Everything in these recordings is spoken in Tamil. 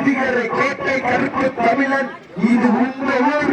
அதிகரை கேட்டை கருப்பு தமிழன். இது உங்க ஊர்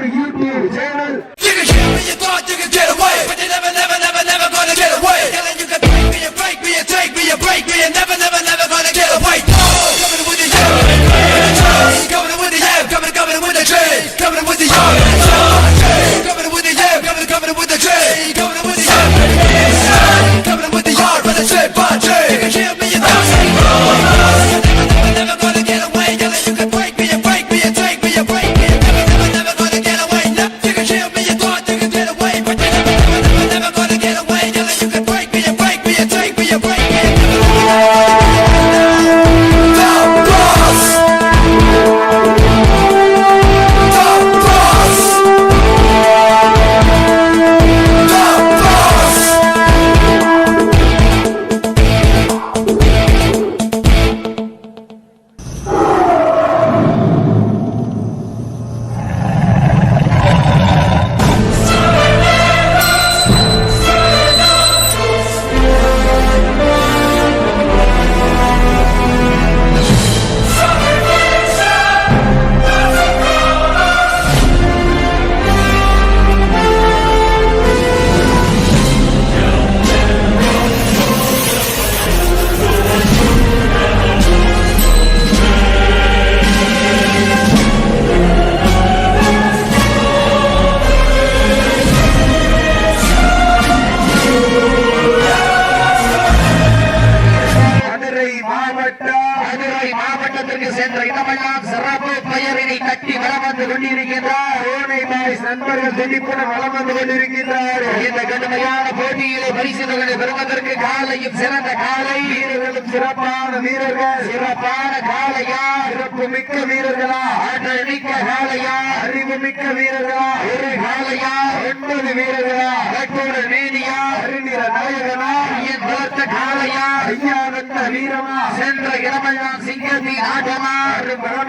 பெயரினை வந்து கொண்டிருக்கின்றார். ஓனை பாய்ஸ் நண்பர்கள் துடிப்புடன் வலம் வந்து கொண்டிருக்கின்றார். இந்த கடுமையான போட்டியிலே பரிசுகளை பெறுவதற்கு காலையும் சிறந்த காலை. வீரர்களும் சிறப்பான வீரர்கள். சிறப்பான காலையா? சிறப்பு மிக்க வீரர்களா? ஆற்றல் மிக்க காலையா? அறிவு மிக்க வீரர்களா? ஒரு காலையா? ஒன்பது வீரர்களா? கட்டோட மேனியா அறிஞர நாயகனா? ஐயன் வளர்த்த காலையா? ஐயா வந்த வீரமா? சென்ற இடமெல்லாம் சிங்கத்தின் ஆட்டமா? வரும்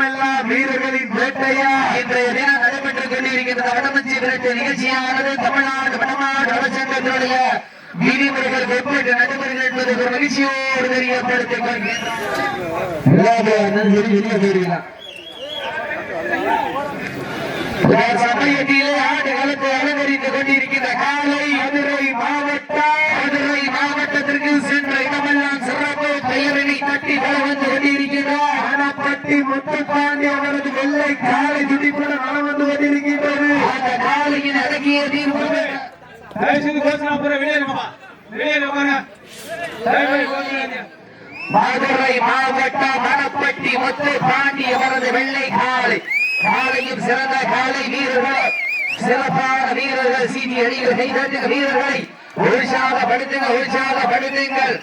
வீரர்களின் வேட்டையா? இன்றைய தினம் நடைபெற்றுக் கொண்டிருக்கின்ற வடமஞ்சி விரட்டு நிகழ்ச்சியானது தமிழ்நாடு வடமாடு விதிமுறைகள் நடைபெறுகிறது என்பதை ஒரு மகிழ்ச்சியோடு தெரியப்படுத்திக் சமயத்திலே ஆண்டு காலத்தை அலங்கரித்துக் கொண்டிருக்கின்ற காலை மதுரை மதுரை மாவட்டத்திற்கு சென்ற இடமெல்லாம் சிறப்பு பெயரினை தட்டி வள வந்து கொண்டிருக்கின்றார் ஆனப்பட்டி முத்துப்பாண்டி அவரது வெள்ளை காலை துடிப்புடன் வளம் வந்து கொண்டிருக்கின்றது. அந்த காலையின் அடக்கிய தீர்வு தயவுசெய்து கோஷனா பூரா வெளியே இருப்பா வெளியே உட்கார மதுரை மாவட்டம் மணப்பட்டி முத்து பாண்டி அவரது வெள்ளை காலை. காலையும் சிறந்த காலை வீரர்கள் சிறப்பான வீரர்கள் சீட்டி அடிகள் கைதட்டுங்க வீரர்களை உற்சாகப்படுத்துங்க உற்சாகப்படுத்துங்கள்.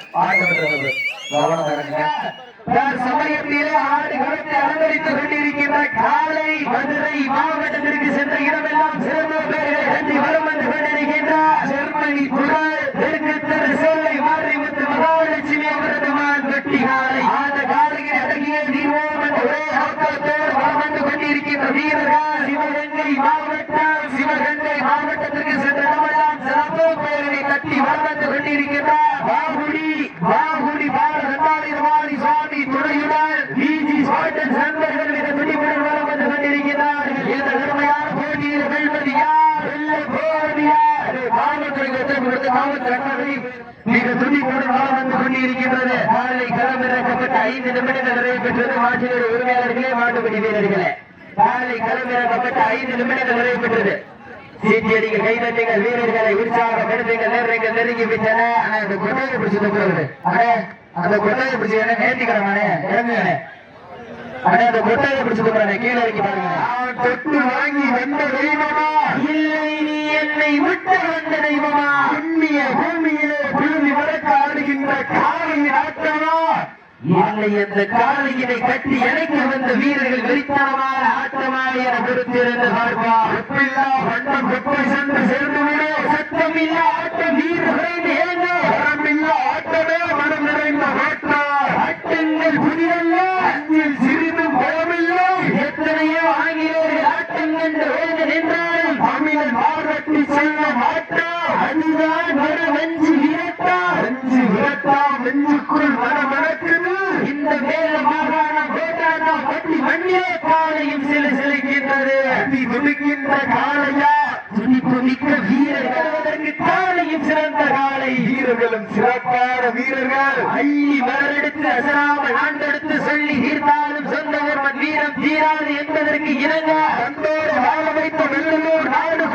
சமயத்திலே ஆடு களத்தை அலங்கரித்துக் கொண்டிருக்கின்ற காலை மதுரை மாவட்டத்திற்கு சென்ற இடமெல்லாம் சிறந்த பேர்களை கட்டி வரும் என்று கொண்டிருக்கின்றார். ஜெர்மனி புகழ் தெற்கு தெரு மாறி மாரிமுத்து மகாலட்சுமி அவரது மான் வெட்டி காலை. அந்த காலையில் அடங்கிய தீர்வோம் என்ற ஒரே நோக்கத்தோடு வலம் வந்து கொண்டிருக்கின்ற வீரர்கள் சிவகங்கை மாவட்டம் சிவகங்கை மாவட்டத்திற்கு சென்ற இடமெல்லாம் சிறப்பு பெயரை கட்டி வலம் வந்து கொண்டிருக்கின்றார். பாகுடி பாகுடி பாரதி சுவாமி துணையுடன் பிஜி ஸ்பாட்டன் நண்பர்கள் மிக துடிப்புடன் வலம் வந்து கொண்டிருக்கிறார்கள் இந்த கடுமையான போட்டியில் வெல்வது யார் வெல்ல போவது யார் காவல்துறைக்கு ஒத்துழைப்பு கொடுத்த காவல்துறை அண்ணாமலை மிக துடிப்புடன் வலம் வந்து கொண்டிருக்கின்றது காலை களமிறக்கப்பட்ட ஐந்து நிறைவேற்றது மாற்றினர் உரிமையாளர்களே மாட்டுப்படி வீரர்களே. காலை களமிறக்கப்பட்ட ஐந்து நிமிடங்கள் நிறைவேற்றது சீட்டியடிகள் கைதட்டுங்கள் வீரர்களை உற்சாகப்படுத்துங்கள் நேரங்கள் நெருங்கி விட்டன. ஆனா இந்த கொட்டையை பிடிச்சு தப்புறது அடே அந்த கொட்டையை பிடிச்சு என்ன நேர்த்திக்கிறமானே இறங்குங்கண்ணே அடே அந்த கொட்டையை பிடிச்சு தப்புறானே கீழே இறங்கி பாருங்க தொட்டு வாங்கி வந்த தெய்வமா? இல்லை நீ என்னை விட்டு வந்த தெய்வமா? புண்ணிய பூமியிலே வளர்க்க ஆடுகின்ற ஆட்டமா இல்லை அந்த காலையினை கட்டி எனக்கு வந்த வீரர்கள் வெறித்தனமான ஆட்டமாக என பொறுத்திருந்த சார்பா ஒப்பில்லா வண்டம் வெப்பை சென்று சேர்ந்து விடு சத்தமில்லா ஆட்டம் வீரர்கள் ஏங்க வரமில்லா ஆட்டமே மனம் நிறைந்த ஆட்டா. ஆட்டங்கள் புதிதல்ல அஞ்சில் சிறிதும் பயமில்லை எத்தனையோ ஆங்கிலேயர்கள் ஆட்டம் என்று வேண்டு நின்றாலும் தமிழன் மார்வட்டி செல்ல மாட்டா அதுதான் மன வஞ்சி விரட்டா வஞ்சி விரட்டா நெஞ்சுக்குள் மன மணக்குது பட்டி மண்ணிலே காலையும் சிலு சிலுக்கின்றது. அடி துடிக்கின்ற காலையும் சிறந்த காலை வீரர்களும் சிறப்பான வீரர்கள். அள்ளி மலரெடுத்து அசராமல் ஆண்டெடுத்து சொல்லி தீர்த்தாலும் சொந்த ஒருவன் வீரம் தீராது என்பதற்கு இணங்க. வாழ வைத்த வெள்ளலூர் நாடு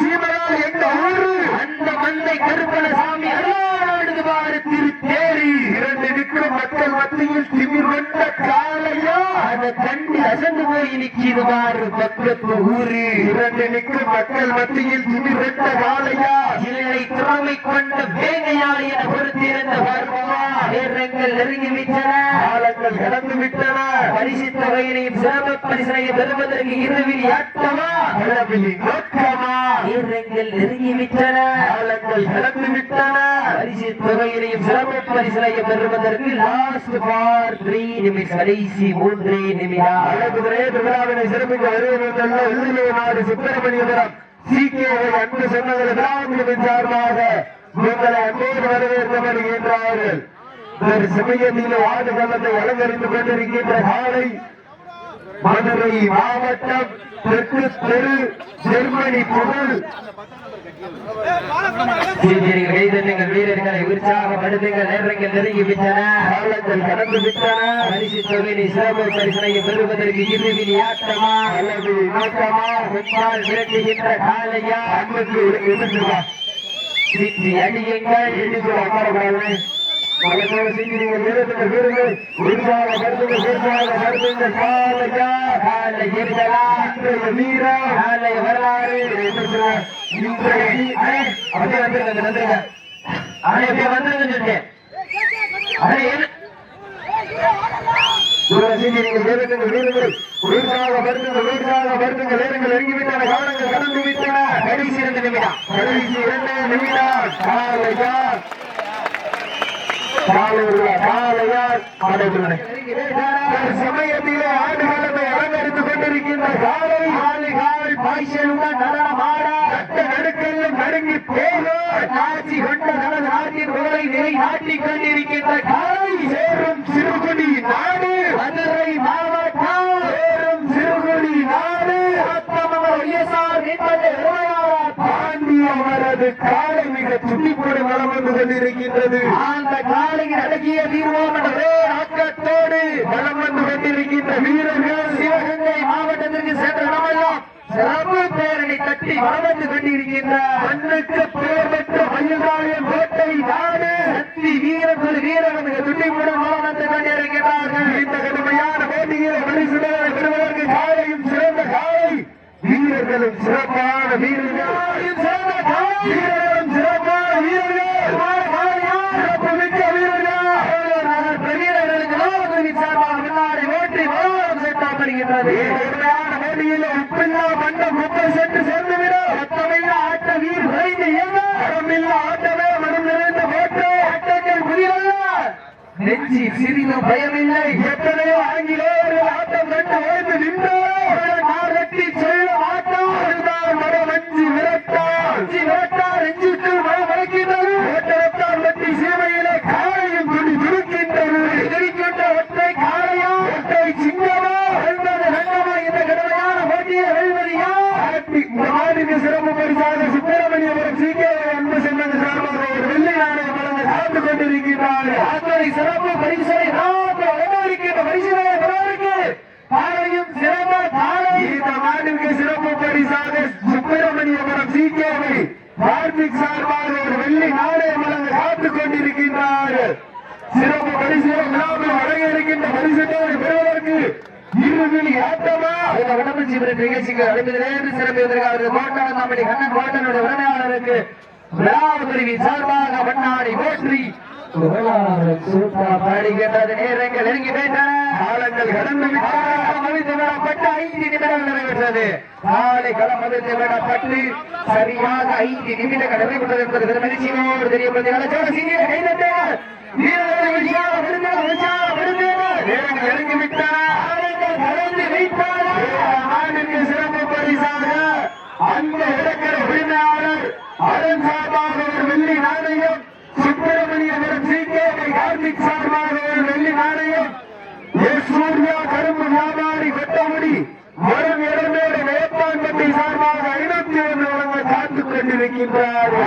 சீமரால் என்ற ஊரு அந்த மந்தை கருப்பணசாமி அல்லாடுது பாரு திருத்தேரி இரண்டு நிற்கும் மக்கள் மத்தியில் திமிர் கொண்ட அதை கண்டு அசந்து போய் நிற்கிது பக்கத்து ஊரு இரண்டு நிற்கும் மக்கள் மத்தியில் திமிர் கொண்ட காலையா இல்லை திறமை கொண்ட வேங்கையாளி என பொறுத்திருந்த பார்ப்போமா நேரங்கள் நெருங்கி விட்டன. காலங்கள் கடந்து விட்டன. பரிசித்த வகையினையும் சிறப்பு பரிசனையை பெறுவதற்கு இருவில் ஆட்டமா அளவிலி நோக்கமா? நேரங்கள் நெருங்கி விட்டன. காலங்கள் கடந்து விட்டன. பரிசு தொகையினையும் சிறப்பு பரிசனையை பெறுவதற்கு லாஸ்ட் ஃபார் த்ரீ நிமிஷம் கடைசி மூன்று. நிமிடம் திருவிழாவினை சிறப்பிக்க வருவதல்ல நாடு சுப்பிரமணியபுரம் சீக்கியர்கள் அன்பு சொன்னங்கள் விழாக்குழுவின் சார்பாக உங்களை அன்போடு வரவேற்கப்படுகின்றார்கள் ஒரு சமயத்தில் ஆடு கள்ளத்தை அலங்கரித்துக் கொண்டிருக்கின்ற காலை மதுரை மாவட்டம் தெற்கு தெரு ஜெர்மனி பொருள். சீனியர்கள் வீரர்களை உற்சாகப்படுத்துங்கள். நேரங்கள் நெருங்கி விட்டன காலங்கள் கடந்து விட்டன பரிசு தொகையை சிறப்பு பரிசனையை பெறுவதற்கு இறுதி ஆட்டமா? அல்லது நோக்கமா முன்பால் விரட்டுகின்ற காலையா அன்புக்கு இருந்துவா சிற்றி அடியுங்கள். எண்ணிக்கை அமரக்கூடாது மலத்தோடு சீக்கிரங்கள் வீரர்கள் வீரர்கள் உற்சாக கருத்துங்கள் உற்சாக கருத்துங்கள் காலையா? காலை இன்றைய வீரம் காலை வரலாறு. இன்றைய அப்படியே வந்துருங்க வந்துருங்க. அடே அப்படியே வந்துருங்க சொல்லிட்டேன் அடே கடைசி இரண்டு நிமிடம். கடைசி இரண்டு நிமிடம். காலையா காலையா காலையா அலங்கரித்துக் கொண்டிருக்கின்ற காலை காலைகள் பாய்ச்சலுடன் நடனமாட நடுக்கல்லும் நடுங்கி போக காட்சி கொண்ட தனது நாட்டின் உடலை நிலை கொண்டிருக்கின்ற காலை சேரும் சிறுகுடி நாடு மதுரை மாவட்டம் சேரும் சிறுகுடி நாடு ஆத்தமவர் ஒய்எஸ்ஆர் மீன்பள்ளி அவரது காலை மிக துடிப்போடு வளம் வந்து கொண்டிருக்கின்றது. அந்த காலையில் அடங்கிய வீரவோம் என்ற ஒரே ஆக்கத்தோடு வளம் வந்து கொண்டிருக்கின்ற வீரர்கள் சிவகங்கை மாவட்டத்திற்கு சென்ற இடமெல்லாம் சிறப்பு பேரணி தட்டி வளம் வந்து கொண்டிருக்கின்ற மண்ணுக்கு பெயர் பெற்ற மயில்காயம் கோட்டை நாடு சக்தி வீரர்கள் வீரர்கள் மிக துடிப்புடன் வளம் வந்து கொண்டிருக்கிறார்கள் இந்த கடுமையான போட்டியில் பரிசுகளை பெறுவதற்கு காலையும் சிறந்த காலை வீரர்களும் சிறப்பான வீரர்கள் சிறந்த காலை வீரர்களும் சிறப்பான வீரர்கள் சிறப்பு மிக்க வீரர்கள் வீரர்களுக்கு லாபத்தின் சார்பாக முன்னாடி ஓட்டி வளம் செட்டாப்படுகின்றது உண்மையான போட்டியில் உப்பில்லா மண்டம் முப்பை சென்று சேர்ந்துவிடும் ரத்தமில்லா ஆட்ட வீர் விரைந்து இயங்க மரமில்லா ஆட்டமே மனம் நிறைந்த போட்டு ஆட்டங்கள் புதியல்ல நெஞ்சி சிறிதும் பயமில்லை எத்தனையோ ஆங்கிலேயர்கள் ஆட்டம் கண்டு ஓய்ந்து நின்று நாகட்டி செல்ல மாட்டோம் அதுதான் மரம் அஞ்சு விரட்டால் அஞ்சு விரட்டால் நெஞ்சுக்கு மரம் வளர்க்கின்றது ஓட்டரத்தால் வெட்டி சீமையிலே காலையும் துணி துருக்கின்றது எதிரிக்கின்ற ஒற்றை காலையா ஒற்றை சிங்கமா வெல்வது ரங்கமா இந்த கடுமையான போட்டியை வெல்வது யார் மாநில சிறப்பு பரிசாக சுப்பிரமணியபுரம் சீக்கிய அன்பு சென்றது சார்பாக ஒரு வெள்ளை நாணயம் வழங்க காத்துக் அத்தனை சிறப்பு பரிசை பெறுவதற்கு சிறந்த இந்த சிறப்பு பரிசாக சுப்பிரமணியபுரம் கார்த்திக் சார்பாக ஒரு வெள்ளி நாணயம் வழங்க காத்துக் கொண்டிருக்கின்றார்கள். சிறப்பு பரிசுகளை விழாவில் வழங்க இருக்கின்ற பரிசுகளை பெறுவதற்கு இருவில் ஆட்டமா இந்த உடம்பு சிவரின் நிகழ்ச்சிக்கு அழைப்பதிலேருந்து சிறப்பிவதற்காக கோட்டாளர் நம்முடைய கண்ணன் கோட்டனுடைய உரிமையாளருக்கு விழாவுதவி சார்பாக மண்ணாடி போற்றி பாடுகின்றது நேரங்கள் நெருங்கி விட்டன காலங்கள் கடந்து விடப்பட்டு ஐந்து நிமிடங்கள் நிறைவேற்றது. காலை களம் மதித்து விடப்பட்டு சரியாக ஐந்து நிமிடங்கள் நிறைவேற்றது என்பது பெருமதிச்சியோடு தெரியப்படுகிறது சிறப்பு பரிசாக அந்த இடக்கரை உரிமையாளர் அதன் சார்பாக ஒரு வெள்ளி நாணயம் சுப்பிரமணியபுரம் சி கே கார்த்திக் சார்பாக ஒரு வெள்ளி நாணயம் எஸ் சூர்யா கரும்பு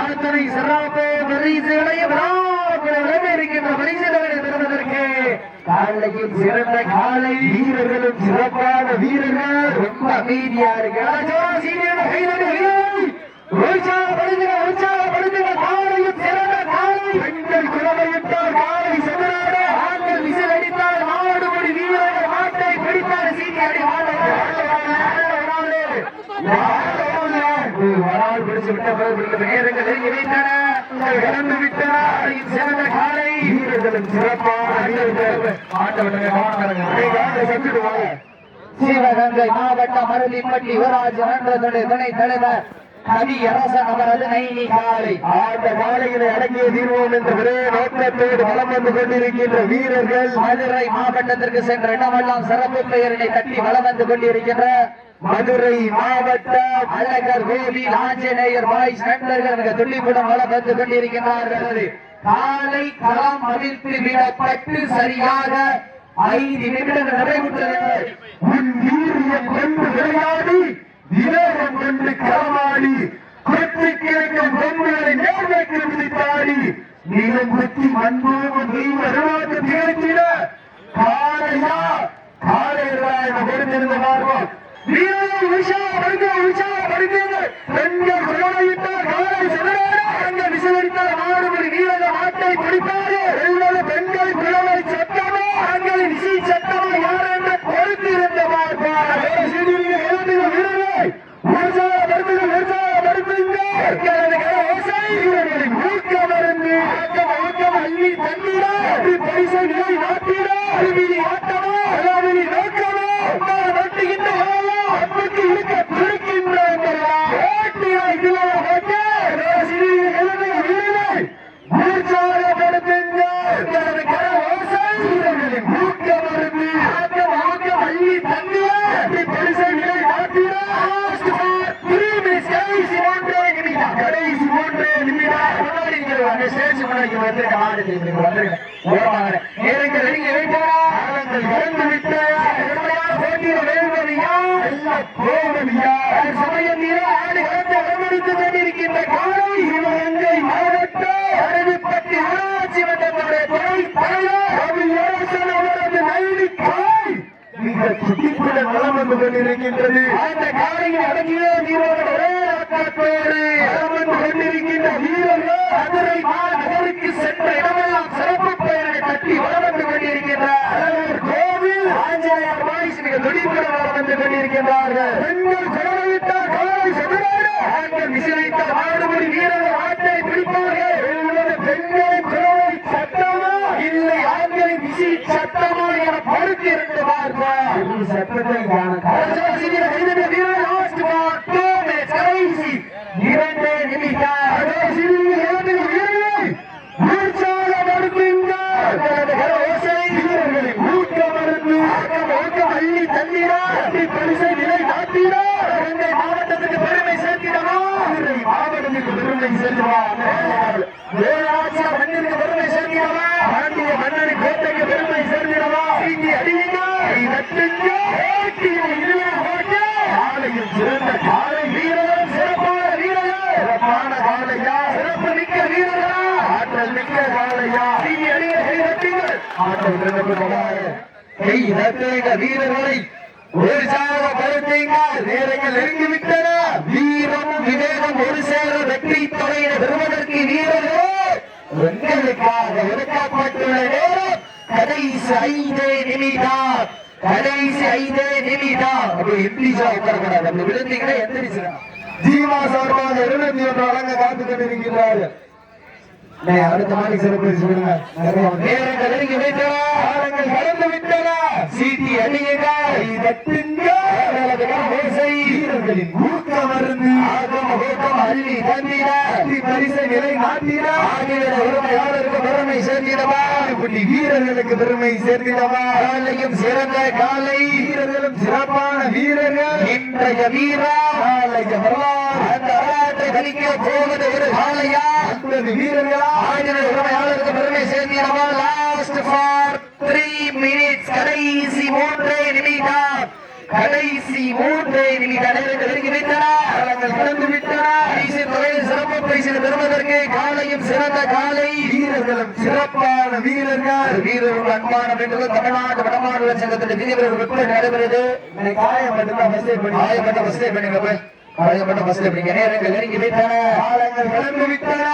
கொண்டிருக்கின்றார் அத்தனை சிறப்பு பரிசுகளையும் விழாக்குழு இருக்கின்ற பரிசுகளை பெறுவதற்கு காலையும் சிறந்த காலை வீரர்களும் சிறப்பான வீரர்கள் ரொம்ப அமைதியா உற்சாகப்படுத்துங்க உற்சாகப்படுத்துங்க காலையும் சிறந்த காலை பெண்கள் குழந்தையிட்டால் காலை செதறாட ஆண்கள் விசில் அடித்தால் மாடுபடி வீரர்கள் மாட்டை பிடித்தால் சீட்டி அடி வரால் பிடிச்சு இழந்து விட்டன. சிறந்த காலை. வீரர்களும் சிறப்பான வீரர்கள். ஆட்டவர்கள் சிவகங்கை மாவட்டம் மருளிப்பட்டி யுவராஜ் நன்றதுடைய துணை தலைவர் கவி அரசன் அவரது நைனி காலை. அந்த காலையினை அடங்கிய தீர்வோம் என்ற ஒரே நோக்கத்தோடு வலம் வந்து கொண்டிருக்கின்ற வீரர்கள் மதுரை மாவட்டத்திற்கு சென்ற இடமெல்லாம் சிறப்பு பெயரினை தட்டி வலம் வந்து கொண்டிருக்கின்ற மதுரை மாவட்டம் அழகர் கோவில் ஆஞ்சநேயர் பாய்ஸ் நண்பர்கள் துள்ளிப்புடன் வலம் வந்து கொண்டிருக்கின்றார்கள். காலை களம் அவிழ்த்து விடப்பட்டு சரியாக ஐந்து நிமிடங்கள் நடைபெற்றது. உன் வீரியம் கொண்டு விளையாடி விவேகம் என்று களமாடி கொத்து கிழக்கும் பொம்மைகளை நேர்மைக்கு விதித்தாடி நீளம் குத்தி மண்பூமி நீ வருவாக்கு திகழ்த்திட காலையா? காலையராய் கொடுத்திருந்த பார்வோம் வீரர்கள் உற்சாகப்படுங்க உற்சாகப்படுங்க பெண்கள் குழந்தையிட்டால் காலை செதறாட அங்க விசிலடித்தால் மாடுபடி வீரர்கள் ஆட்டை பிடிப்பாரு எல்லாரும் பெண்கள் குழந்தை சட்டமோ ஆண்களை விசி சட்டமோ யார் என்ற பொறுத்திருந்த பார்ப்பார் வீரர்கள் உற்சாகப்படுத்துங்க உற்சாகப்படுத்துங்க வீரர்களின் ஊக்கமருந்து ஆக்கம் ஆக்கம் அள்ளி தண்ணீரா பரிசை நிலை நாட்டிடா அருவிலி ஆட்டமா அலாவிலி நோக்கமா அம்மாள் வெட்டுகின்ற வேலையா அன்புக்கு இருக்க துடிக்கின்ற ஓட்டியா இதுல ஓட்டு வீரர்கள் உற்சாகப்படுத்துங்க எனது கர ஓசை வீரர்களின் ஊக்கமருந்து ஆக்கம் ஆக்கம் அள்ளி தண்ணீரா பரிசை நிலை நாட்டிடா லாஸ்ட் ஃபார் த்ரீ மினிட்ஸ் கடைசி மூன்றே நிமிடம் கடைசி மூன்றே நிமிடம் முன்னாடி நீங்கள் அந்த ஸ்டேஜ் முன்னாடி வந்து ஆடு நீங்கள் வந்துருங்க ஓரமாக நேரங்கள் நெருங்கி வைத்தாரா காலங்கள் இறந்து விட்டு கடுமையான போட்டியில் வேறுவதையா எல்லாம் போவதையா சமயம் நீரா ஆடு கலந்து அனுமதித்துக் கொண்டிருக்கின்ற காலை சிவகங்கை மாவட்டம் அருவிப்பட்டி ஊராட்சி மன்றத்துடைய துணை தலைவர் ரவி யோசன் அவரது நைனி காய் மிக துடிப்புடன் வளம் வந்து கொண்டிருக்கின்றது. அந்த காலையில் அடங்கிய கொண்டிருக்கின்ற வீரர்கள் மதுரை மாநகருக்கு சென்ற இடமெல்லாம் சிறப்பு பெயரை தட்டி வளம் வந்து மிக துடிப்புடன் வந்து கொண்டிருக்கின்றார்கள். பெண்கள் ஆண்கள் வீரர்கள் ஆட்டை பிடிப்பார்கள். பெண்களின் சட்டமா? இல்லை ஆண்களின் விசி சட்டமா என படுத்தி இருந்து பார்ப்பார் சட்டத்தை கடைசி. இரண்டு நிமிடம். இரண்டு வீரர்கள் உற்சாகப்படுத்துங்க தனது கர ஓசை வீரர்களின் ஊக்கமருந்து ஆக்கம் ஊக்கம் அள்ளி தண்ணீரா அள்ளி பரிசை நிலை நாட்டிடா கங்கை மாவட்டத்துக்கு பெருமை சேர்த்திடவா மதுரை மாவட்டத்துக்கு பெருமை சேர்த்திடவா வேலாட்சிய மண்ணிற்கு பெருமை சேர்த்திடவா பாண்டிய மன்னன் கோட்டைக்கு பெருமை சேர்த்திடவா இங்கே அடியுங்க நட்டுங்க காலையில் சிறந்த காலை வீரர்கள் சிறப்பான வீரர்கள் சிறப்பான காலையா சிறப்பு மிக்க வீரர்களா ஆற்றல் மிக்க காலையா ஆற்றல் காலை கை தட்டுங்க நேரங்கள் நெருங்கி விட்டன வீரம் விவேகம் ஒரு சேர வெற்றி தொகையை பெறுவதற்கு வீரர்களே உங்களுக்காக ஒதுக்கப்பட்டுள்ள நேரம் கடைசி ஐந்தே நிமிடம். கடைசி ஐந்தே நிமிடம். அப்படி எந்திரிச்சா உட்காரக்கூடாது அப்படி விழுந்தீங்கன்னா எந்திரிச்சு ஜீவா சார்பாக இருநூத்தி ஒன்று வழங்க காத்து கொண்டிருக்கிறார்கள். அடுத்த மாதிரி சிறப்பு சொல்லுங்க. நெருங்கி விட்டன. கடந்து விட்டன. சீட்டி ஊக்கம் ஊக்கம் அள்ளி பரிசை நிலை பெருமை புள்ளி வீரர்களுக்கு பெருமை சேர்த்திடவா காலையும் சிறந்த காலை. வீரர்களும் சிறப்பான வீரர்கள். இன்றைய வீரா நாளைய வரலாறு. அந்த வரலாற்றை கணிக்க போவது ஒரு காலையா வீரர்களா? ஆயிரம் உரிமையாளருக்கு பெருமை சேர்த்திடவா லாஸ்ட் ஃபார் த்ரீ மினிட்ஸ் கடைசி மூன்றே நிமிடம். கடைசி நெருங்கி காலங்கள் கடந்து பரிசு சிறப்பு பரிசு பெறுவதற்கு காலையும் சிறந்த காலை. வீரர்களும் சிறப்பான வீரர்கள். வீரர்கள் அன்பான தமிழ்நாடு வடமாநில சங்கத்தின் விதிகள் நடைபெறுது காயப்பட்ட வசதி பண்ணி காயப்பட்ட வசதி பண்ணுங்க போய் நேரங்கள் நெருங்கி விட்டன. கடந்து விட்டன.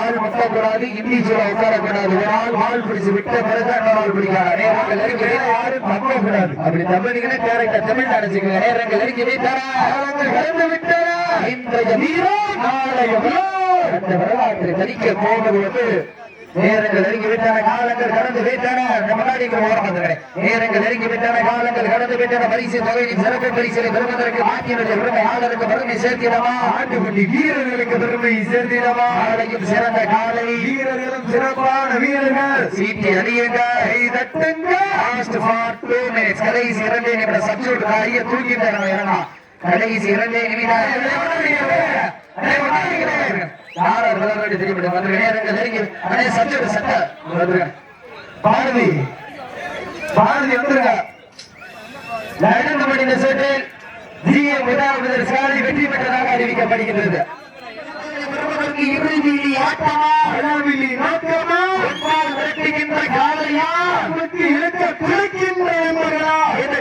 ஆள் முட்டக்கூடாது இண்டிவிஜுவலா உட்காரக்கூடாது. ஒரு ஆள் ஆள் பிடிச்சு விட்ட பிறகு ஆள் பிடிக்காது. நேரங்கள் நெருங்கி யாரும் தப்பக்கூடாது அப்படி தம்பினீங்கன்னா கேரக்டர் தமிழ் நினைச்சுக்கோங்க நேரங்கள் நெருங்கி விட்டன. கடந்து விட்டன. இன்றைய வீரம் நாளைய அந்த வரலாற்றை தணிக்க போவது வந்து நேரங்கள் நெருங்கி விட்டன காலங்கள் கடந்து விட்டன. முன்னாடி நேரங்கள் நெருங்கி விட்டன காலங்கள் கடந்து விட்டன. பரிசு தொகையின் சிறப்பு பரிசிலை பெறுவதற்கு மாற்றினுடைய பெருமை ஆளருக்கு பெருமை சேர்த்திடவா? ஆட்டுக்குட்டி வீரர்களுக்கு பெருமை சேர்த்திடவா? ஆளையும் சிறந்த காலை. வீரர்களும் சிறப்பான வீரர்கள். சீட்டி அடியுங்க கை தட்டுங்க. லாஸ்ட் ஃபார் டூ மினிட்ஸ் கடைசி இரண்டே நிமிட சப்ஸ்டியூட் காரிய தூக்கிட்டு கடைசி இரண்டே நிமிடம். யாரார் விளையாடி தெரியும்? வந்து நேரங்கள் நெருங்கி அடே பாரதி. பாரதி ஜிஏ முதலாவது சாலை வெற்றி பெற்றதாக அறிவிக்கப்படுகின்றது. இறுதியில் ஆட்டமா அளவிலி நோக்கமா காலையா இந்த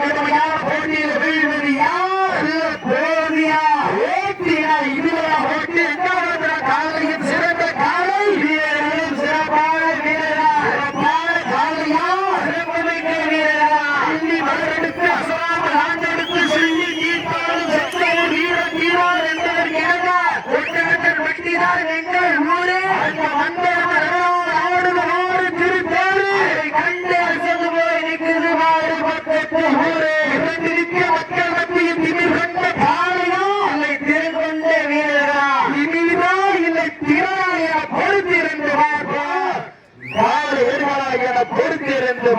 போட்டியில் வீழ்வது யார்? போதியா ஓட்டியா இதுவா ஓட்டி என்ன காலையும் சிறந்த காலை வீரர்களும் சிறப்பான வீரரா சிறப்பான காலையா சிறப்புமிக்க வீரரா அள்ளி மலரெடுத்து அசராமல் ஆண்டெடுத்து சொல்லி தீர்ப்பாலும் செத்தவர் வீரன் வீரர் என்பதற்கு இணங்க ஒட்டகத்தில் வெட்டிதான் எங்கள் ஊரே அந்த மந்தர் ஆடுது ஆடு திருப்பேரு கண்டு அசந்து போய் நிற்கிறது மாறு பக்கத்து ஊரே. எங்கள் ஊரே மக்கள் மத்தியில் திமிர் கொண்ட காலையா இல்லை திறன் கொண்ட வீரரா? திமிரா? இல்லை என பொறுத்திருந்து பார்ப்போம் காலை எதிர்காலா என பொறுத்திருந்து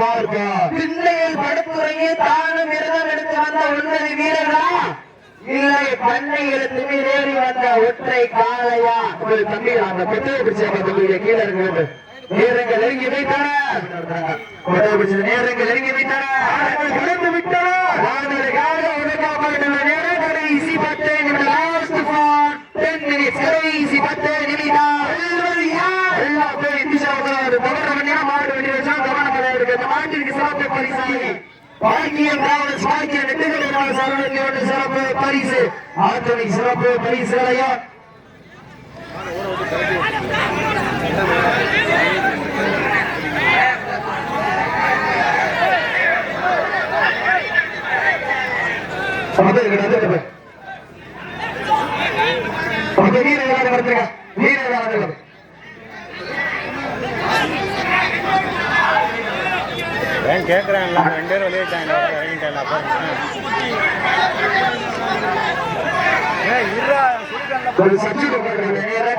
படுத்துறையே தானும் விரதம் எடுத்து வந்த ஒன்பது வீரரா? இல்லை பண்ணையில் திமிரேறி வந்த ஒற்றை காலையா ஒரு தம்பி அந்த பெற்றோர் பிடிச்ச தம்பி கீழே இருக்கு நெருங்கி நெருங்கி வைத்தன ஆடங்கள் கடந்து விட்டன ஆடலுக்காக ஒதுக்கப்பட்ட நேரம் கடைசி பத்து நிமிடம். லாஸ்ட் ஃபார் டென் மினிட்ஸ் கடைசி பத்து நிமிடம். வெல்வது யார்? எல்லா பேரும் திசாவுக்கு பவர வண்டியா மாடு வண்டி வச்சா கவனப்பட இருக்கு. இந்த மாட்டிற்கு சிறப்பு பரிசு. ஆத்தனை சிறப்பு பரிசுகளையும் வீரர்களாக வருத்துங்க வீரர்களாக வருத்துங்க ஏன் கேட்குறாங்கல்ல ரெண்டு பேரும் வெளியிட்டாங்க இறங்கிட்டாங்க.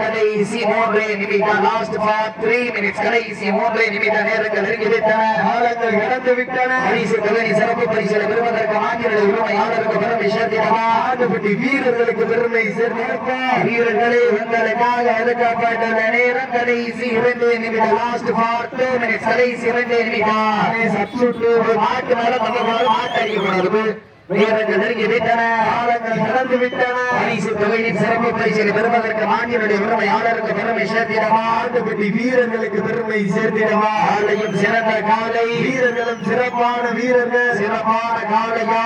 கடைசி மூன்று நிமிடம். லாஸ்ட் ஃபார் த்ரீ மினிட்ஸ் கடைசி மூன்று நிமிட நேரங்கள் நெருங்கி விட்டன காலங்கள் கடந்து விட்டன. பரிசு தொகை சிறப்பு பரிசு பெறுவதற்கு ஆங்கில உரிமையாளருக்கு பெருமை சேர்த்திடவா? ஆண்டுபட்டி வீரர்களுக்கு பெருமை சேர்த்திருப்பா வீரர்களே உங்களுக்காக ஒதுக்கப்பட்டுள்ள நேரம் கடைசி இரண்டு நிமிடம். லாஸ்ட் ஃபார் டூ மினிட்ஸ் கடைசி இரண்டு நிமிடம். மாட்டு மேல அடிக்கக்கூடாது வீரர்கள் நெருங்கி விட்டன காலங்கள் கடந்து விட்டன. பரிசு தொகையின் சிறப்பு பரிசினை பெறுவதற்கு மாநிலுடைய உரிமையாளருக்கு பெருமை சேர்த்திடவா? ஆண்டுபட்டி வீரர்களுக்கு பெருமை சிறந்த காலை. வீரர்களும் சிறப்பான வீரர்கள். சிறப்பான காலையா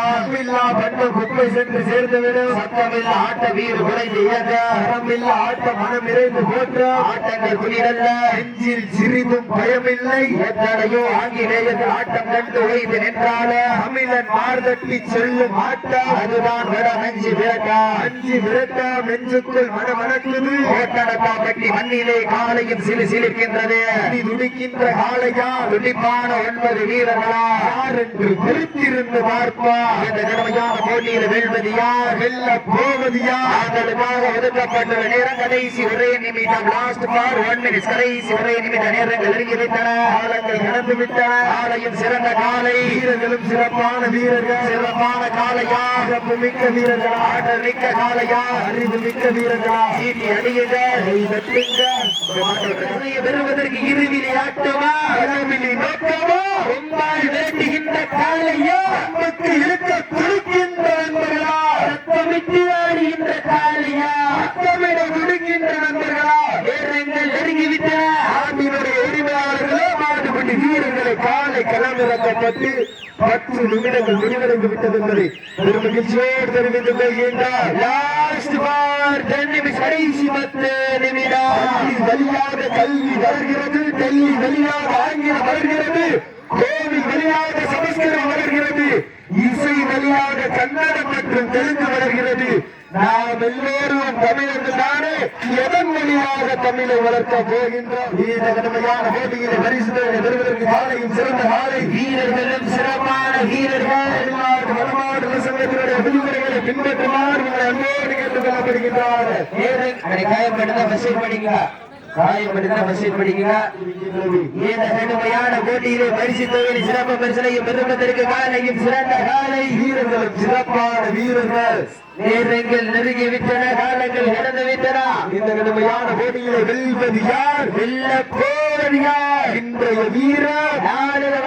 பெண்கள் குப்பை சென்று சேர்ந்துவிடும் சத்தமில்லா ஆட்ட வீர குறைந்து இயக்க ஆட்ட மனம் நிறைந்து போற்ற. ஆட்டங்கள் புனிதல்ல நெஞ்சில் சிறிதும் பயமில்லை. எத்தனையோ ஆங்கிலேயர்கள் ஆட்டம் கண்டு ஓய்ந்து நின்றால. தமிழன் மார்தட்டி செல்லும் அதுதான் அஞ்சு விரட்டா. அஞ்சு விரட்டா நெஞ்சுக்குள் மனமணக்குது ஓட்டடக்கா கட்டி மண்ணிலே காலையும் சிலு சிலிக்கின்றது. துடிக்கின்ற காளையா துடிப்பான ஒன்பது வீரர்களா? யார் என்று பார்ப்பா. இந்த கடுமையான போட்டியில் வெல்வது யார்? வெல்ல போவது யார்? அவர்களுக்காக ஒதுக்கப்பட்டுள்ள நேரம் கடைசி ஒரே நிமிடம். லாஸ்ட் ஃபார் ஒன் மினிட்ஸ் கடைசி ஒரே நிமிட நேரங்கள் நெருங்கி காலங்கள் கடந்து விட்டன காலையும் சிறந்த காலை. வீரர்களும் சிறப்பான வீரர்கள். சிறப்பான வீரர்களாக காலையா சிறப்பு மிக்க வீரர்களா. ஆற்றல் மிக்க காலையா அறிவு மிக்க வீரர்களா. சீட்டி அணியுங்க பெறுவதற்கு இறுதியில் ஆட்டமா? அளவிலி நோக்கமா? உம்மால் வேண்டுகின்ற காலையா நமக்கு இருக்க குளிக்கின்ற நண்பர்களா. சத்தமிட்டு பலசாலிகளா அக்கமிடம் காலை களமிறக்கப்பட்டு பத்து விட்டது என்பதை லாஸ்ட் பார் கடைசி பத்து நிமிடம். வழியாக கல்வி வளர்கிறது. டெல்லி வெளியாக ஆங்கிலம் வளர்கிறது. கோவில் வெளியாக சமஸ்கிருதம் வளர்கிறது. இசை வெளியாக கன்னட மற்றும் தெலுங்கு வருகிறது. நாம் எல்லோரும் தமிழர்கள் தானே எதன் வழியாக தமிழை வளர்க்க போகின்றோம்? இந்த கடுமையான போட்டியிலே பரிசுகளை பெறுவதற்கு காலையும் சிறந்த காலை. வீரர்களும் சிறப்பான வீரர்கள். வடமாடு சங்கத்தினுடைய விதிமுறைகளை பின்பற்றுமாறு உங்களை அன்போடு கேட்டுக் கொள்ளப்படுகின்றார்கள் அடே காயப்படுத்த வசூல் காலையில் இந்த கடுமையான போட்டியிலே பரிசு தொகையை சிறப்பு பரிசனையும் பெருமத்திற்கு காலையும் சிறந்த காலை வீரர்களும் சிறப்பான வீரர்கள். நேரங்கள் நெருங்கி விட்டன காலங்கள் கடந்து விட்டன. இந்த கடுமையான போட்டியிலே வெல்வது யார் வெல்ல போவது யார் இன்றைய வீரர் நாளில்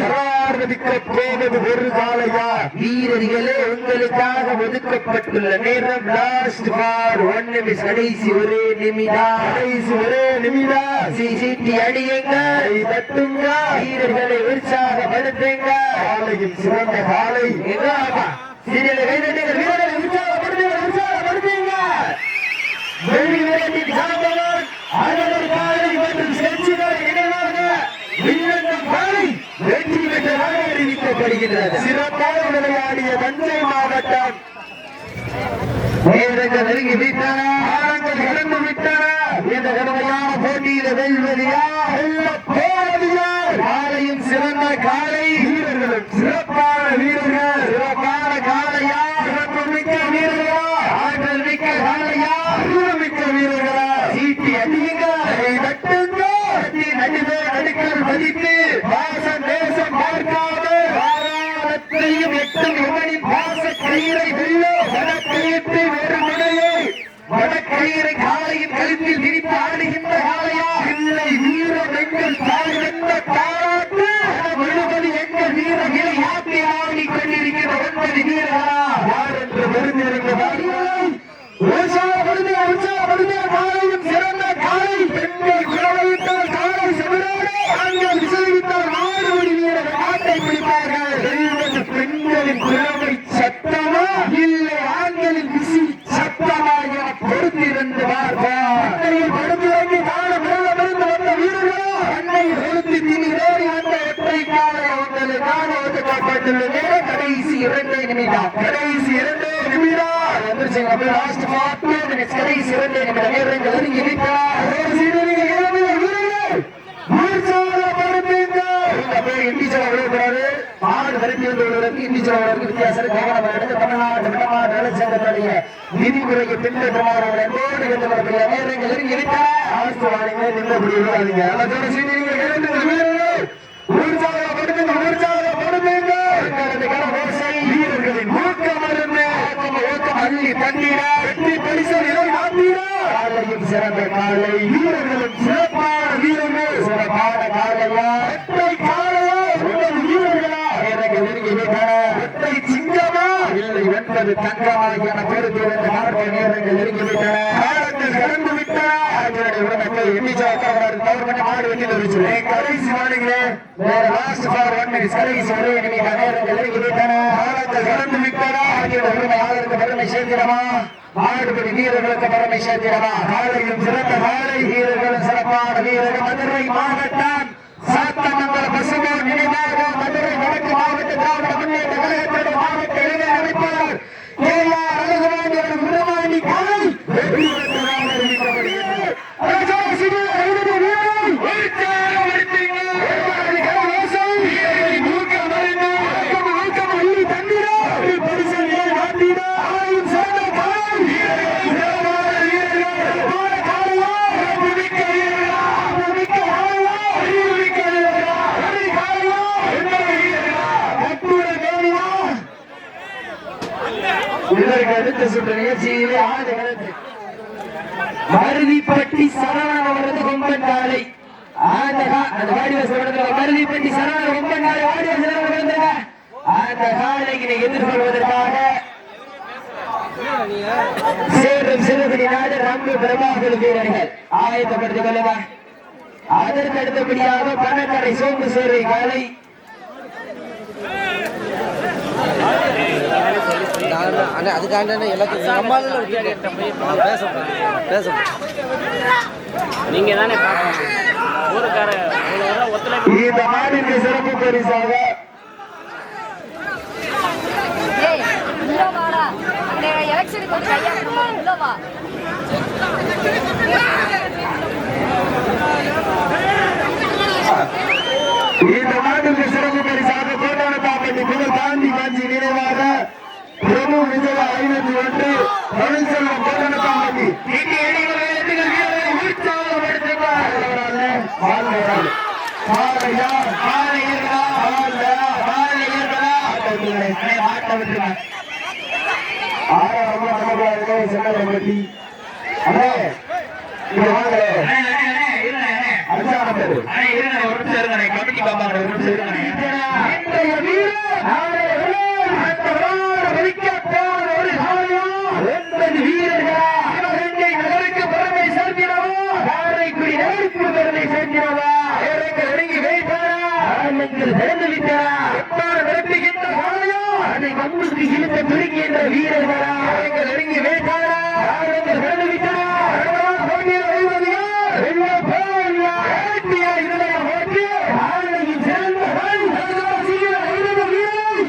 ஆரம்பிக்க போவது ஒரு காலையா? வீரர்களே உங்களுக்காக ஒதுக்கப்பட்டுள்ள நேரம் லாஸ்ட் பார். ஒன் நிமிஷம் கடைசி ஒரே நிமிடம். கடைசி ஒரே நிமிடம். சிசிடி அடியுங்க. தட்டுங்க. வீரர்களை உற்சாகப்படுத்துங்க. காலையில் சிறந்த காலை. எங்கப்பா? சீரியலை கைதட்டுங்கள், வீரர்களை உற்சாகப்படுத்துங்க, உற்சாகப்படுத்துங்க. வெள்ளி விரட்டின் அறிவிக்கப்படுகின்றது சிறப்பாக விளையாடிய தஞ்சை மாவட்டம். நேரங்கள் நெருங்கி விட்டன. காலங்கள் கடந்து விட்டன. இந்த கடுமையான போட்டியில வெல்வது யார்? காளையும் சிறந்த காளை வீரர்களும் சிறப்பான வீரர்கள். சிறப்பான காளையா சிறப்பு மிக்க வீரர்களா? ஆற்றல் மிக்க காளையா மிக்க வீரர்களா? சீட்டி அடியுங்க. தட்டுங்க. நடுவே நடுக்கல் மதித்து பாராளத்தையும் எட்டும் எவனின் பாச கயிறை வெல்லோ வடக்கயிற்றை ஒரு முனையை வடக்கயிறை காளையின் கழுத்தில் விரித்து ஆடுகின்ற காளையா இல்லை வீரம் எங்கள் தாய் என்ற தாராட்டு முழுவது எங்கள் வீர நிலை ஆட்டி ஆடி கொண்டிருக்கிற ஒன்பது வீரர்களா யார் என்று தெரிந்திருக்கிறார்கள் உற்சாகப்படுத்த உற்சாகப்படுத்த காலையும் சிறந்த காலை பெண்கள் குழவையிட்டால் காலை செவிரோடு ஆண்கள் விசைவித்தால் மாடுபடி வீரர்கள் ஆட்டை பிடிப்பார்கள் வெல்வது பெண்களின் குழவை சத்தமா இல்லை ஆண்களின் விசி சத்தமா என பொறுத்திருந்து பார்ப்போம் அன்னையில் படுத்திறங்கி கால மிருந்தமிருந்து வந்த வீரர்களோ அன்னையில் செலுத்தி திணிரேறி வந்த ஒற்றை காலை அவர்களுக்கான ஒதுக்கப்பட்டுள்ள நேரம் கடைசி இரண்டு நிமிடம் கடைசி இரண்டு நிமிடம் வந்துருச்சுங்க அப்படியே லாஸ்ட் ஃபார் டூ மினிட்ஸ் கடைசி இரண்டு நிமிடம் நேரங்கள் நெருங்கி விட்டார் மாடு விரட்டி வந்து உள்ளவருக்கு இண்டிஜுவல் வித்தியாசம். கவனம் எடுத்து தமிழ்நாடு விடமாடு நலச்சங்கத்துடைய விதிமுறைக்கு பின்பற்றுமாறு என்போடு நேரங்கள் ஆஸ்து நின்று முடிவாதீங்க சீனி நீங்க கேளுங்க வீரர்கள் உற்சாகப்படுத்துங்க உற்சாகப்படுத்துங்க வீரர்களின் ஊக்கம் அருந்து. ஊக்கம் அள்ளி தண்ணீர வெற்றி பரிசு நிலை மாத்தீர காலையும் சிறந்த காலை வீரர்களும் சிறப்பான வீரர்கள் சிறப்பான காலையா ஒற்றை காலையா உங்கள் வீரர்களா நேரங்கள் நெருங்கி விட்டன ஒற்றை சிங்கமா இல்லை வென்பது தங்கமாக பொறுத்து வந்த நாற்பது நேரங்கள் நெருங்கி விட்டன காலங்கள் கடந்து விட்டன ஆட்சியுடைய உடமைக்கு எண்ணிச்சா உட்கார்ந்து கவர் பண்ணி மாடு வெட்டியில் வச்சு ஏய், கடைசி வேற லாஸ்ட் ஃபார் ஒன் மினிட்ஸ் கடைசி ஒரே நிமிட நேரங்கள் நெருங்கி விட்டன காலங்கள் கடந்து விட்டன ஆட்சியுடைய உரிமையாளருக்கு பெருமை சேர்த்திடமா மாடுபடி வீரர்களுக்கு பெருமை சேர்த்திடமா காலையும் சிறந்த காலை வீரர்களும் சிறப்பான வீரர்கள். மதுரை மாவட்டம் சாத்தமங்கல நினைவாக மதுரை வடக்கு மாவட்ட இதற்கு நிகழ்ச்சியிலே மருதிப்பட்டி சரவண அவரது கொம்பன் காலை. மருதிப்பட்டி கொம்பன் காலை அந்த காலையினை எதிர்கொள்வதற்காக சேரும் சிறுபடி நாடு ரம்பு பிரபாகர் வீரர்கள். ஆயத்தப்படுத்திக் அதற்கு அடுத்தபடியாக பணக்கடை சோம்பு சேவை காலை. அண்ணா அதுக்காண்ட எல்லாத்தையும் நம்மளால பேச தானே ஊருக்கார இந்த மாடிற்கு சிறப்பு பரிசாக. இந்த நாட்டிற்கு சிறப்பு பரிசாக புகழ் காந்தி காஞ்சி நினைவாக பிரபு விஜய ஐநூத்தி ஒன்று தமிழ்செல்வம் கோட்டானத்தாப்பட்டி இங்கே இடைவெளி வீரர்கள் வீரர்களை உற்சாகப்படுத்துகிறார். வாழ்கிறார் பாறையா பாளையர்களா, பாளையர்களா. அண்ணே, மாட்ட விட்டுருங்க. ஆறாம் நமக்கு செல்லப்பட்டி அண்ணே இங்க வாங்க அண்ணே, அண்ணே, அண்ணே, இருங்க, அண்ணே. அஞ்சாம் பேரு அண்ணே, இருங்க, ஒரு நிமிஷம் இருங்க, அண்ணே. கமிட்டி பாப்பாங்க, ஒரு நிமிஷம் இருங்க, அண்ணே. இன்றைய வீரர் நாளை வீரர் அந்த விராட வெடிக்கப் போன ஒரு காளையா ஒன்பது வீரர்களா சிவகங்கை நகருக்கு பெருமை சேர்க்கிறவா காரைக்குடி நகருக்கு பெருமை சேர்க்கிறவா ஏழைகள் நெருங்கி வைத்தாரா ஆண்மைகள் திறந்து விட்டாரா எப்பாடு நிரப்புகின்ற காளையா மண்ணுக்கு இழுத்த துருக்கின்ற வீரர்களா? ஏழைகள் நெருங்கி வைத்தாரா ஆண்மைகள் திறந்து விட்டாரா போட்டி. ஆண்மையின் சிறந்த காய் சீக்கிரம் ஐநூறு வீரரை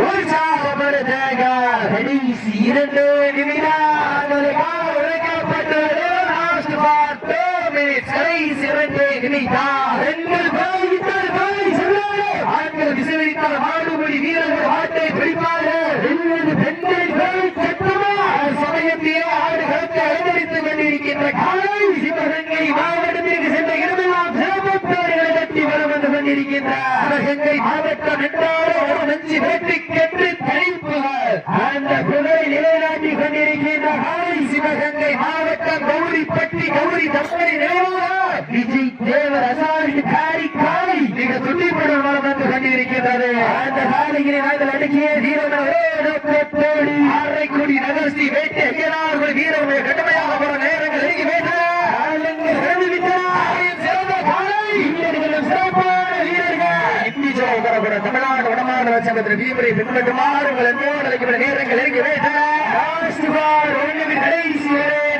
உற்சாகப்படுத்துக. கடைசி இரண்டு நிமிடங்கள் கால உழைக்கப்பட்டது. Last for two minutes. கடைசி இரண்டு நிமிடம். பெண்கள் போய் விட்டால் போய் செல்வார்கள். ஆண்கள் விசிலடித்தால் மாடுபிடி வீரர்கள் ஆட்டை பிடிப்பார்கள். பெண்கள் பெண்கள் போய் செத்துமா. சமயத்திலே ஆடு களத்தை அலங்கரித்துக் கொண்டிருக்கின்ற காலை சிவகங்கை மாவட்டத்திற்கு சென்ற இடமெல்லாம் சிறப்பு பேர்களை தட்டி வரும் வந்து கொண்டிருக்கின்ற சிவகங்கை மாவட்டம் என்றாலே ஒரு நஞ்சு வெற்றி கென்று தனிப்புகள். அந்த குதிரை நிலைநாட்டி கொண்டிருக்கின்ற காலை சிவகங்கை மாவட்டம் கௌரிப்பட்டி கௌரி தம்பதி நிலைவாக விஜய் தேவர் அசால்ட் காரி காலை மிக துண்டிப்புடன் வளம் வந்து கொண்டிருக்கின்றது. அந்த காலையினை நாங்கள் அடக்கிய வீரர்களோடு அரைக்குடி நகர்ச்சி வேட்டை ஐயனார்கள் வீரர்கள் கடுமையாக பல நேரங்கள் நெருங்கி வேட்டை காலங்கள் இறந்து விட்டன சிறந்த காலை வீரர்களும் சிறப்பான வீரர்கள் இந்திஜோய் வரக்கூட வடமாநில சங்கத்தில் வீரரை பின்பற்றுமாறு உங்கள் என்போடு அழைக்கப்பட்ட நேரங்கள் ஒன்று கடைசி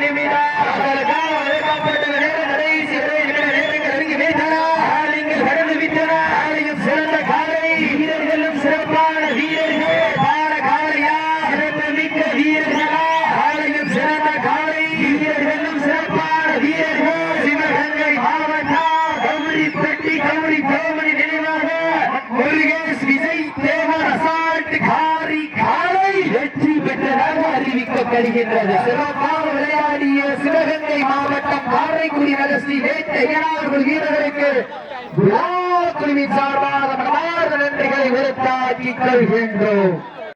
நிமிடம் உங்களுக்காக ஒதுக்கப்பட்ட நேரம் கடைசி ஒரே நிமிட நேரங்கள் நெருங்கி வேட்டை காலங்கள் கடந்து விட்டன காலையும் சிறந்த காலை வீரர்களும் சிறப்பான வீரர்கள் பாட காலையா சிறந்த மிக்க வீரர்களா காலையும் சிறந்த காலை வீரர்களும் சிறப்பான வீரர்கள் சிவகங்கை மாவட்டம் கௌரிப்பட்டி கௌரி கோமணி நினைவாக முருகேஷ் விஜய் தேவர் அசால்ட் காரி காலை வெற்றி பெற்றதாக வருகின்றது. சிறப்பாக விளையாடிய சிவகங்கை மாவட்டம் காரைக்குடி நகர்ச்சி வேட்டையாளர்கள் வீரர்களுக்கு விழா குழுவின் சார்பாக மனமார்ந்த நன்றிகளை உறுத்தாக்கிக் கொள்கின்றோம்